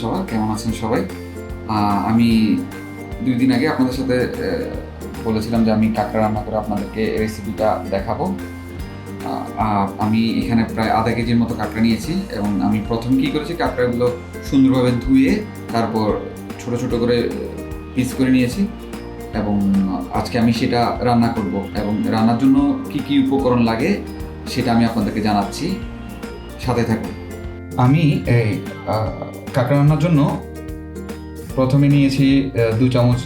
সভা কেমন আছেন সবাই? আমি দুই দিন আগে আপনাদের সাথে বলেছিলাম যে আমি কাঁকড়া রান্না করে আপনাদেরকে রেসিপিটা দেখাবো। আমি এখানে প্রায় আধা কেজির মতো কাঁকড়া নিয়েছি এবং আমি প্রথম কী করেছি, কাঁকড়াগুলো সুন্দরভাবে ধুয়ে তারপর ছোট ছোট করে পিস করে নিয়েছি এবং আজকে আমি সেটা রান্না করব এবং রান্নার জন্য কি কি উপকরণ লাগে সেটা আমি আপনাদেরকে জানাচ্ছি। সাথে থাকুন। আমি এই কাঁকড়া রান্নার জন্য প্রথমে নিয়েছি দু চামচ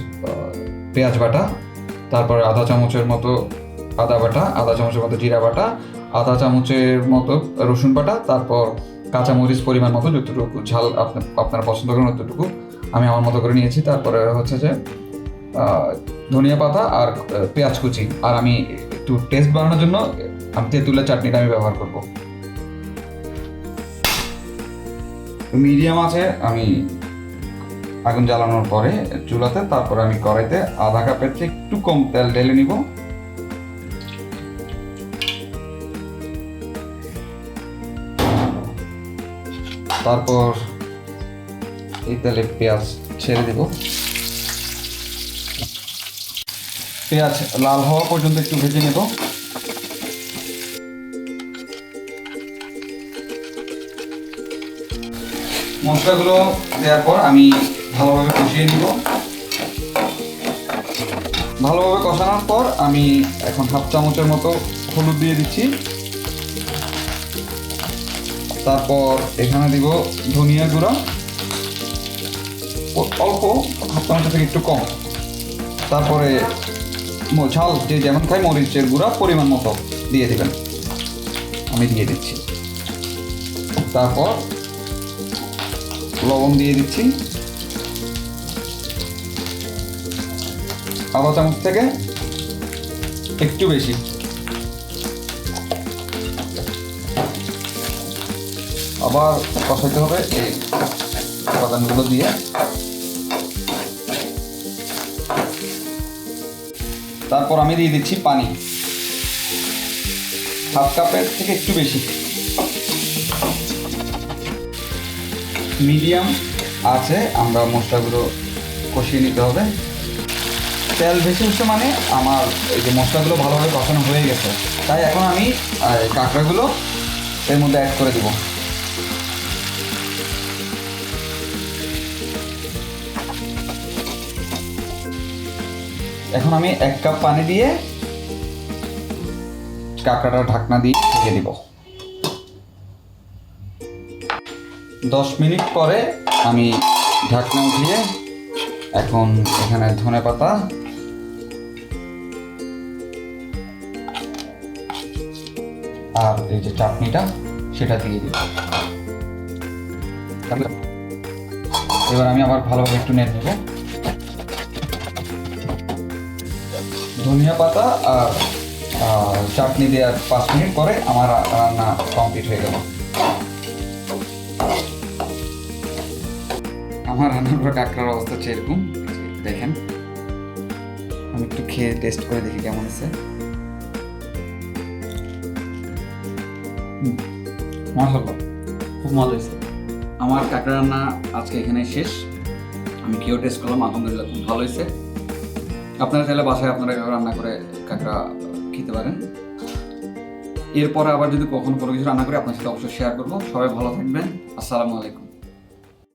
পেঁয়াজ বাটা, তারপরে আধা চামচের মতো আদা বাটা, আধা চামচের মতো জিরা বাটা, আধা চামচের মতো রসুন বাটা, তারপর কাঁচামরিচ পরিমাণ মতো যতটুকু ঝাল আপনার আপনারা পছন্দ করেন ততটুকু আমি আমার মতো করে নিয়েছি। তারপরে হচ্ছে যে ধনিয়া পাতা আর পেঁয়াজ কুচি। আর আমি একটু টেস্ট বানানোর জন্য আমি তেঁতুলের চাটনিটা আমি ব্যবহার করব। মিডিয়াম আছে, আমি আগুন জ্বালানোর পরে চুলাতে, তারপরে আমি কড়াইতে আধা কাপের চেয়ে একটু কম তেল ঢেলে নিব। তারপর এই তেলে পেঁয়াজ ছেড়ে দেব। পেঁয়াজ লাল হওয়া পর্যন্ত একটু ভেজে নেব। মশলাগুলো দেওয়ার পর আমি ভালোভাবে কষিয়ে নিব। ভালোভাবে কষানোর পর আমি এখন হাফ চামচের মতো হলুদ দিয়ে দিচ্ছি। তারপর এখানে দিব ধনিয়া গুঁড়া। অল্প, হাফ চামচের থেকে একটু কম। তারপরে ঝাল, যে যেমন খাই, মরিচের গুঁড়া পরিমাণ মতো দিয়ে দিবেন। আমি দিয়ে দিচ্ছি। তারপর লবণ দিয়ে দিচ্ছি। আধা চামচ থেকে একটু বেশি। আবার কষাইতে হবে এই উপাদানগুলো দিয়ে। তারপর আমি দিয়ে দিচ্ছি পানি। হাফ কাপের থেকে একটু বেশি। মিডিয়াম আছে, আমরা মশলাগুলো কষিয়ে নিতে হবে। তেল ভেসে এসে মানে আমার এই যে মশলাগুলো ভালোভাবে কষানো হয়ে গেছে। তাই এখন আমি কাঁকড়াগুলো এর মধ্যে অ্যাড করে দিব। এখন আমি এক কাপ পানি দিয়ে কাঁকড়াটা ঢাকনা দিয়ে ঢেকে দিব। দশ মিনিট পরে আমি ঢাকনা উঠিয়ে এখন এখানে ধনে পাতা। আর এই যে চাটনিটা, সেটা দিয়ে দিব এবার আমি আবার ভালোভাবে একটু নেড়ে নেব। ধনিয়া পাতা আর চাটনি দেওয়ার পাঁচ মিনিট পরে আমার রান্না কমপ্লিট হয়ে গেল। আমার রান্নার পর কাঁকড়ার অবস্থা হচ্ছে এরকম দেখেন। আমি একটু খেয়ে টেস্ট করে দেখি কেমন আছে। মাসাল্লাহ খুব মজা হয়েছে। আমার কাঁকড়া রান্না আজকে এখানে শেষ। আমি খেয়েও টেস্ট করলাম, আলহামদুলিল্লাহ খুব ভালো হয়েছে। আপনারা চাইলে বাসায় আপনারা রান্না করে কাঁকড়া খেতে পারেন। এরপরে আবার যদি কখনো কোনো কিছু রান্না করে, আপনার সাথে অবশ্যই শেয়ার করব। সবাই ভালো থাকবেন। আসসালামু আলাইকুম।